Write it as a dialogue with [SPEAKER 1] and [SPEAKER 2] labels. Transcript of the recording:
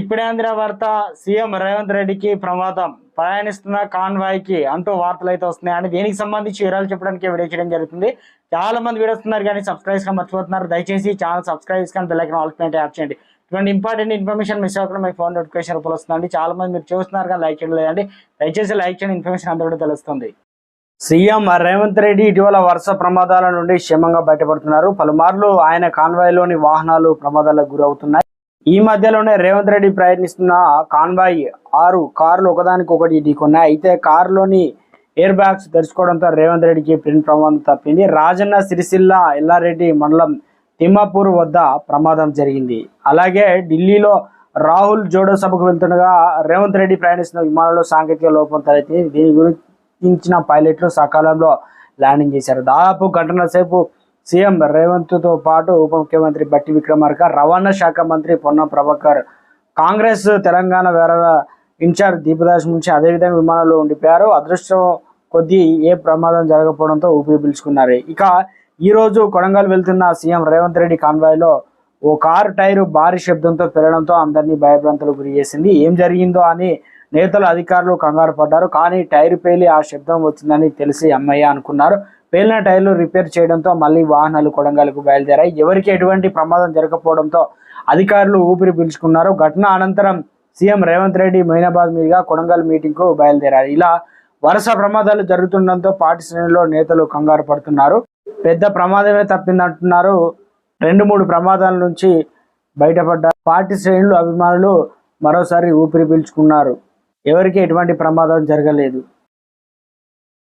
[SPEAKER 1] ఇప్పుడే వార్త సీఎం రేవంత్ రెడ్డికి ప్రమాదం. ప్రయాణిస్తున్న కాన్వాయ్కి అంటూ వార్తలు అయితే వస్తున్నాయి. దీనికి సంబంధించి వివరాలు చెప్పడానికి వీడియో చేయడం జరుగుతుంది. చాలా మంది వీడియో వస్తున్నారు కానీ సబ్స్క్రైబ్గా మర్చిపోతున్నారు. దయచేసి ఛానల్ సబ్స్క్రైబ్ చేసుకొని బెల్ ఐకాన్ ఆల్ చేయండి. ఇటువంటి ఇంపార్టెంట్ ఇన్ఫర్మేషన్ మిస్ అవ్వకుండా మీకు ఫోన్ నోటిఫికేషన్ రూపంలో వస్తుందండి. చాలా మంది మీరు చూస్తున్నారు కానీ లైక్ చేయడం లేదండి. దయచేసి లైక్ చేయండి. ఇన్ఫర్మేషన్ అందరూ తెలుస్తుంది. సీఎం రేవంత్ రెడ్డి ఇటీవల వరుస ప్రమాదాల నుండి క్షేమంగా బయటపడుతున్నారు. పలుమార్లు ఆయన కాన్వాయ్లోని వాహనాలు ప్రమాదాలకు గురవుతున్నాయి. ఈ మధ్యలోనే రేవంత్ రెడ్డి ప్రయత్నిస్తున్న కాన్వాయ్ ఆరు కార్లు ఒకదానికి ఒకటి ఢీకొన్నాయి. అయితే కారులోని ఎయిర్ బ్యాగ్స్ తెరుచుకోవడంతో రేవంత్ రెడ్డికి ప్రింట్ ప్రమాదం తప్పింది. రాజన్న సిరిసిల్ల ఎల్లారెడ్డి మండలం తిమ్మాపూర్ వద్ద ప్రమాదం జరిగింది. అలాగే ఢిల్లీలో రాహుల్ జోడో సభకు వెళ్తుండగా రేవంత్ రెడ్డి ప్రయాణిస్తున్న విమానంలో సాంకేతిక లోపం తలెత్తింది. దీని గురించిన పైలట్లు సకాలంలో ల్యాండింగ్ చేశారు. దాదాపు గంటన్నర సేపు సీఎం రేవంత్తో పాటు ఉప ముఖ్యమంత్రి బట్టి విక్రమార్క రవాణా శాఖ మంత్రి పొన్నం ప్రభాకర్ కాంగ్రెస్ తెలంగాణ వేర ఇన్ఛార్జ్ దీపదాస్ నుంచి అదేవిధంగా విమానంలో ఉండిపోయారు. అదృష్టం కొద్దీ ఏ ప్రమాదం జరగకపోవడంతో ఊపిరి పీల్చుకున్నారు. ఇక ఈరోజు కొడంగల్ వెళ్తున్న సీఎం రేవంత్ రెడ్డి కాన్వాయ్లో ఓ కారు టైరు భారీ శబ్దంతో పెరగడంతో అందరినీ భయభ్రాంతులకు గురి చేసింది. ఏం జరిగిందో అని నేతలు అధికారులు కంగారు పడ్డారు. కానీ టైర్ పేలి ఆ శబ్దం వచ్చిందని తెలిసి అమ్మయ్య అనుకున్నారు. పేలిన టైర్లు రిపేర్ చేయడంతో మళ్ళీ వాహనాలు కొడంగల్కు బయలుదేరాయి. ఎవరికి ఎటువంటి ప్రమాదం జరగకపోవడంతో అధికారులు ఊపిరి పీల్చుకున్నారు. ఘటన అనంతరం సీఎం రేవంత్ రెడ్డి మైనాబాద్ మీదుగా కొడంగల్ మీటింగ్కు బయలుదేరారు. ఇలా వరుస ప్రమాదాలు జరుగుతుండటంతో పార్టీ శ్రేణిలో నేతలు కంగారు పడుతున్నారు. పెద్ద ప్రమాదమే తప్పిందంటున్నారు. రెండు మూడు ప్రమాదాల నుంచి బయటపడ్డారు. పార్టీ శ్రేణులు అభిమానులు మరోసారి ఊపిరి పీల్చుకున్నారు. ఎవరికి ఎటువంటి ప్రమాదం జరగలేదు.